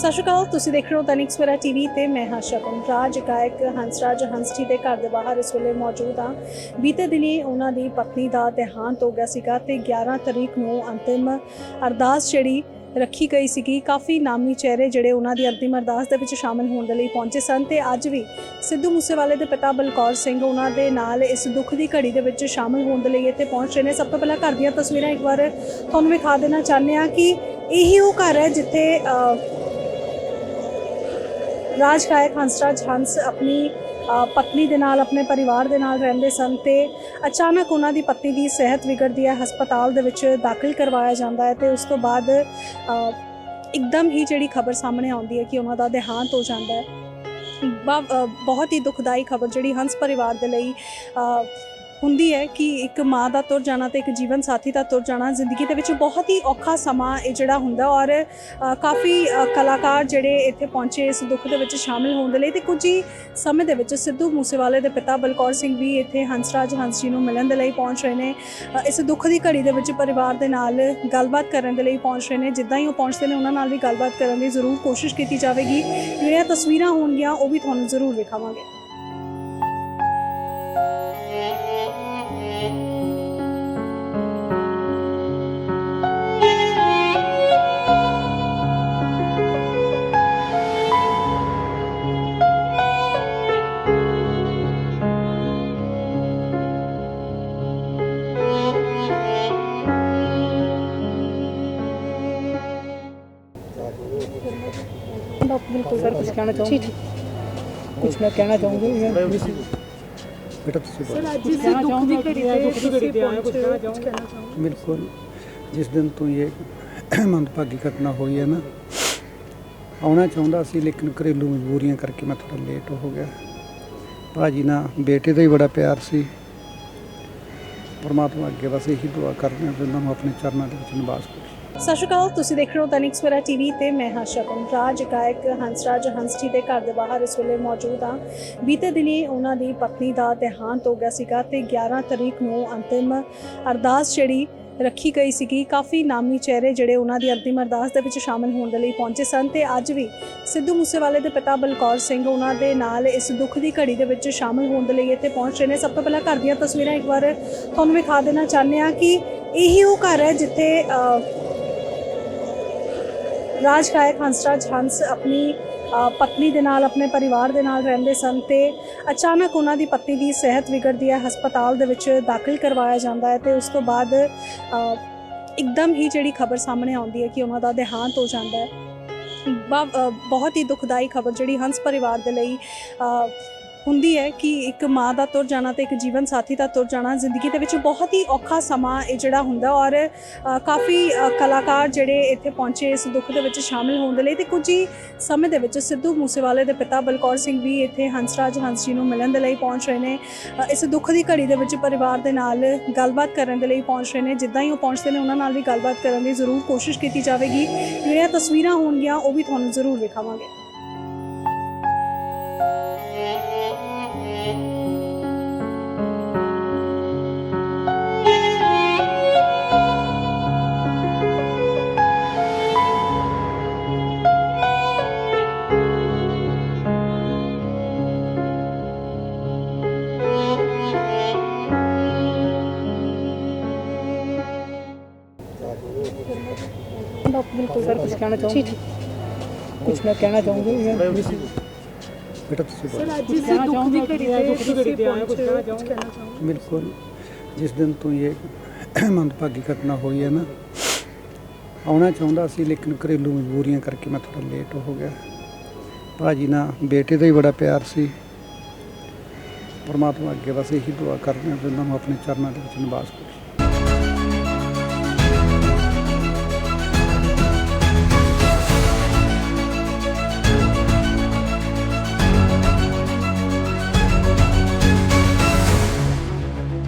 ਸਤਿ ਸ਼੍ਰੀ ਅਕਾਲ, ਤੁਸੀਂ ਦੇਖ ਰਹੇ ਹੋ ਤਨਿਕ ਸਵੇਰਾ ਟੀਵੀ ਤੇ ਮੈਂ ਹਾਂ ਸ਼ਗਨ ਰਾਜ, ਗਾਇਕ ਹੰਸਰਾਜ ਹੰਸਜੀ ਦੇ ਘਰ ਦੇ ਬਾਹਰ ਇਸ ਵੇਲੇ ਮੌਜੂਦ ਹਾਂ। ਬੀਤੇ ਦਿਨੀ ਉਹਨਾਂ ਦੀ ਪਤਨੀ ਦਾ ਦੇਹਾਂਤ ਹੋ ਗਿਆ ਸੀਗਾ ਤੇ 11 ਤਰੀਕ ਨੂੰ ਅੰਤਿਮ ਅਰਦਾਸ ਜਿਹੜੀ ਰੱਖੀ ਗਈ ਸੀਗੀ। ਕਾਫੀ ਨਾਮੀ ਚਿਹਰੇ ਜਿਹੜੇ ਉਹਨਾਂ ਦੀ ਅੰਤਿਮ ਅਰਦਾਸ ਦੇ ਵਿੱਚ ਸ਼ਾਮਲ ਹੋਣ ਦੇ ਲਈ ਪਹੁੰਚੇ ਸਨ ਤੇ ਅੱਜ ਵੀ ਸਿੱਧੂ ਮੂਸੇਵਾਲੇ ਦੇ ਪਿਤਾ ਬਲਕੌਰ ਸਿੰਘ ਉਹਨਾਂ ਦੇ ਨਾਲ ਇਸ ਦੁੱਖ ਦੀ ਘੜੀ ਦੇ ਵਿੱਚ ਸ਼ਾਮਲ ਹੋਣ ਦੇ ਲਈ ਇੱਥੇ ਪਹੁੰਚ ਰਹੇ ਨੇ। ਸਭ ਤੋਂ ਪਹਿਲਾਂ ਘਰ ਦੀਆਂ ਤਸਵੀਰਾਂ ਇੱਕ ਵਾਰ ਤੁਹਾਨੂੰ ਵਿਖਾ ਦੇਣਾ ਚਾਹੁੰਦੇ ਹਾਂ ਕਿ ਇਹੀ ਉਹ ਘਰ ਹੈ ਜਿੱਥੇ ਰਾਜ ਗਾਇਕ ਹੰਸਰਾਜ ਹੰਸ ਆਪਣੀ ਪਤਨੀ ਦੇ ਨਾਲ, ਆਪਣੇ ਪਰਿਵਾਰ ਦੇ ਨਾਲ ਰਹਿੰਦੇ ਸਨ ਤੇ ਅਚਾਨਕ ਉਹਨਾਂ ਦੀ ਪਤਨੀ ਦੀ ਸਿਹਤ ਵਿਗੜਦੀ ਹੈ, ਹਸਪਤਾਲ ਦੇ ਵਿੱਚ ਦਾਖਲ ਕਰਵਾਇਆ ਜਾਂਦਾ ਹੈ ਤੇ ਉਸ ਤੋਂ ਬਾਅਦ ਇੱਕਦਮ ਹੀ ਜਿਹੜੀ ਖਬਰ ਸਾਹਮਣੇ ਆਉਂਦੀ ਹੈ ਕਿ ਉਹਨਾਂ ਦਾ ਦੇਹਾਂਤ ਹੋ ਜਾਂਦਾ ਹੈ। ਬ- ਬਹੁਤ ਹੀ ਦੁਖਦਾਈ ਖਬਰ ਜਿਹੜੀ ਹੰਸ ਪਰਿਵਾਰ ਦੇ ਲਈ ਹੁੰਦੀ ਹੈ ਕਿ ਇੱਕ ਮਾਂ ਦਾ ਤੁਰ ਜਾਣਾ ਤੇ ਇੱਕ ਜੀਵਨ ਸਾਥੀ ਦਾ ਤੁਰ ਜਾਣਾ ਜ਼ਿੰਦਗੀ ਦੇ ਵਿੱਚ ਬਹੁਤ ਹੀ ਔਖਾ ਸਮਾਂ ਇਹ ਜਿਹੜਾ ਹੁੰਦਾ ਔਰ ਕਾਫੀ ਕਲਾਕਾਰ ਜਿਹੜੇ ਇੱਥੇ ਪਹੁੰਚੇ ਇਸ ਦੁੱਖ ਦੇ ਵਿੱਚ ਸ਼ਾਮਿਲ ਹੋਣ ਦੇ ਲਈ ਤੇ ਕੁਝ ਹੀ ਸਮੇਂ ਦੇ ਵਿੱਚ ਸਿੱਧੂ ਮੂਸੇਵਾਲੇ ਦੇ ਪਿਤਾ ਬਲਕੌਰ ਸਿੰਘ ਵੀ ਇੱਥੇ ਹੰਸਰਾਜ ਹੰਸ ਜੀ ਨੂੰ ਮਿਲਣ ਦੇ ਲਈ ਪਹੁੰਚ ਰਹੇ ਨੇ। ਇਸ ਦੁੱਖ ਦੀ ਘੜੀ ਦੇ ਵਿੱਚ ਪਰਿਵਾਰ ਦੇ ਨਾਲ ਗੱਲਬਾਤ ਕਰਨ ਦੇ ਲਈ ਪਹੁੰਚ ਰਹੇ ਨੇ। ਜਿੱਦਾਂ ਹੀ ਉਹ ਪਹੁੰਚਦੇ ਨੇ, ਉਹਨਾਂ ਨਾਲ ਵੀ ਗੱਲਬਾਤ ਕਰਨ ਦੀ ਜ਼ਰੂਰ ਕੋਸ਼ਿਸ਼ ਕੀਤੀ ਜਾਵੇਗੀ। ਜਿਹੜੀਆਂ ਤਸਵੀਰਾਂ ਹੋਣਗੀਆਂ, ਉਹ ਵੀ ਤੁਹਾਨੂੰ ਜ਼ਰੂਰ ਵਿਖਾਵਾਂਗੇ। ਬਿਲਕੁਲ ਜਿਸ ਦਿਨ ਤੋਂ ਇਹ ਮੰਦਭਾਗੀ ਘਟਨਾ ਹੋਈ ਹੈ ਨਾ ਆਉਣਾ ਚਾਹੁੰਦਾ ਸੀ ਲੇਕਿਨ ਘਰੇਲੂ ਮਜਬੂਰੀਆਂ ਕਰਕੇ ਮੈਂ ਥੋੜਾ ਲੇਟ ਹੋ ਗਿਆ। ਭਾਜੀ ਨਾ ਬੇਟੇ ਦਾ ਹੀ ਬੜਾ ਪਿਆਰ ਸੀ। ਪਰਮਾਤਮਾ ਅੱਗੇ ਬਸ ਇਹੀ ਦੁਆ ਕਰਦੇ ਹਾਂ ਕਰਨਾ ਉਹਨਾਂ ਨੂੰ ਆਪਣੇ ਚਰਨਾਂ ਦੇ ਵਿੱਚ ਨਿਵਾਸ ਕਰੀ। ਸਤਿ ਸ਼੍ਰੀ ਅਕਾਲ, ਤੁਸੀਂ ਦੇਖ ਰਹੇ ਹੋ ਤਨਿਕ ਸਵੇਰਾ ਟੀਵੀ ਤੇ ਮੈਂ ਹਾਂ ਸ਼ਗਨ ਰਾਜ, ਗਾਇਕ ਹੰਸਰਾਜ ਹੰਸਜੀ ਦੇ ਘਰ ਦੇ ਬਾਹਰ ਇਸ ਵੇਲੇ ਮੌਜੂਦ ਹਾਂ। ਬੀਤੇ ਦਿਨੀ ਉਹਨਾਂ ਦੀ ਪਤਨੀ ਦਾ ਦੇਹਾਂਤ ਹੋ ਗਿਆ ਸੀਗਾ ਤੇ 11 ਤਰੀਕ ਨੂੰ ਅੰਤਿਮ ਅਰਦਾਸ ਜਿਹੜੀ ਰੱਖੀ ਗਈ ਸੀਗੀ, ਕਾਫੀ ਨਾਮੀ ਚਿਹਰੇ ਜਿਹੜੇ ਉਹਨਾਂ ਦੀ ਅੰਤਿਮ ਅਰਦਾਸ ਦੇ ਵਿੱਚ ਸ਼ਾਮਲ ਹੋਣ ਦੇ ਲਈ ਪਹੁੰਚੇ ਸਨ ਤੇ ਅੱਜ ਵੀ ਸਿੱਧੂ ਮੂਸੇਵਾਲੇ ਦੇ ਪਿਤਾ ਬਲਕੌਰ ਸਿੰਘ ਉਹਨਾਂ ਦੇ ਨਾਲ ਇਸ ਦੁੱਖ ਦੀ ਘੜੀ ਦੇ ਵਿੱਚ ਸ਼ਾਮਲ ਹੋਣ ਦੇ ਲਈ ਇੱਥੇ ਪਹੁੰਚ ਰਹੇ ਨੇ। ਸਭ ਤੋਂ ਪਹਿਲਾਂ ਘਰ ਦੀਆਂ ਤਸਵੀਰਾਂ ਇੱਕ ਵਾਰ ਤੁਹਾਨੂੰ ਵਿਖਾ ਦੇਣਾ ਚਾਹੁੰਦੇ ਹਾਂ ਕਿ ਇਹੀ ਉਹ ਘਰ ਹੈ ਜਿੱਥੇ ਰਾਜ ਗਾਇਕ ਹੰਸਰਾਜ ਹੰਸ ਆਪਣੀ ਪਤਨੀ ਦੇ ਨਾਲ, ਆਪਣੇ ਪਰਿਵਾਰ ਦੇ ਨਾਲ ਰਹਿੰਦੇ ਸਨ ਤੇ ਅਚਾਨਕ ਉਹਨਾਂ ਦੀ ਪਤਨੀ ਦੀ ਸਿਹਤ ਵਿਗੜਦੀ ਹੈ, ਹਸਪਤਾਲ ਦੇ ਵਿੱਚ ਦਾਖਲ ਕਰਵਾਇਆ ਜਾਂਦਾ ਹੈ ਤੇ ਉਸ ਤੋਂ ਬਾਅਦ ਇੱਕਦਮ ਹੀ ਜਿਹੜੀ ਖਬਰ ਸਾਹਮਣੇ ਆਉਂਦੀ ਹੈ ਕਿ ਉਹਨਾਂ ਦਾ ਦੇਹਾਂਤ ਹੋ ਜਾਂਦਾ ਹੈ। ਬ- ਬਹੁਤ ਹੀ ਦੁਖਦਾਈ ਖਬਰ ਜਿਹੜੀ ਹੰਸ ਪਰਿਵਾਰ ਦੇ ਲਈ ਹੁੰਦੀ ਹੈ ਕਿ ਇੱਕ ਮਾਂ ਦਾ ਤੁਰ ਜਾਣਾ ਤੇ ਇੱਕ ਜੀਵਨ ਸਾਥੀ ਦਾ ਤੁਰ ਜਾਣਾ ਜ਼ਿੰਦਗੀ ਦੇ ਵਿੱਚ ਬਹੁਤ ਹੀ ਔਖਾ ਸਮਾਂ ਇਹ ਜਿਹੜਾ ਹੁੰਦਾ ਔਰ ਕਾਫੀ ਕਲਾਕਾਰ ਜਿਹੜੇ ਇੱਥੇ ਪਹੁੰਚੇ ਇਸ ਦੁੱਖ ਦੇ ਵਿੱਚ ਸ਼ਾਮਿਲ ਹੋਣ ਦੇ ਲਈ ਤੇ ਕੁਝ ਹੀ ਸਮੇਂ ਦੇ ਵਿੱਚ ਸਿੱਧੂ ਮੂਸੇਵਾਲੇ ਦੇ ਪਿਤਾ ਬਲਕੌਰ ਸਿੰਘ ਵੀ ਇੱਥੇ ਹੰਸਰਾਜ ਹੰਸ ਜੀ ਨੂੰ ਮਿਲਣ ਦੇ ਲਈ ਪਹੁੰਚ ਰਹੇ ਨੇ। ਇਸ ਦੁੱਖ ਦੀ ਘੜੀ ਦੇ ਵਿੱਚ ਪਰਿਵਾਰ ਦੇ ਨਾਲ ਗੱਲਬਾਤ ਕਰਨ ਦੇ ਲਈ ਪਹੁੰਚ ਰਹੇ ਨੇ। ਜਿੱਦਾਂ ਹੀ ਉਹ ਪਹੁੰਚਦੇ ਨੇ, ਉਹਨਾਂ ਨਾਲ ਵੀ ਗੱਲਬਾਤ ਕਰਨ ਦੀ ਜ਼ਰੂਰ ਕੋਸ਼ਿਸ਼ ਕੀਤੀ ਜਾਵੇਗੀ। ਜਿਹੜੀਆਂ ਤਸਵੀਰਾਂ ਹੋਣਗੀਆਂ, ਉਹ ਵੀ ਤੁਹਾਨੂੰ ਜ਼ਰੂਰ ਵਿਖਾਵਾਂਗੇ। ਬਿਲਕੁਲ ਜਿਸ ਦਿਨ ਤੋਂ ਇਹ ਮੰਦਭਾਗੀ ਘਟਨਾ ਹੋਈ ਹੈ ਨਾ ਆਉਣਾ ਚਾਹੁੰਦਾ ਸੀ ਲੇਕਿਨ ਘਰੇਲੂ ਮਜਬੂਰੀਆਂ ਕਰਕੇ ਮੈਂ ਥੋੜਾ ਲੇਟ ਹੋ ਗਿਆ। ਭਾਜੀ ਨਾ ਬੇਟੇ ਦਾ ਹੀ ਬੜਾ ਪਿਆਰ ਸੀ। ਪਰਮਾਤਮਾ ਅੱਗੇ ਬਸ ਇਹੀ ਦੁਆ ਕਰਨੀ ਹੈ ਜਿੰਨਾ ਮੈਂ ਆਪਣੇ ਚਰਨਾਂ ਦੇ ਵਿੱਚ ਨਿਵਾਸ ਕਰਾਂ।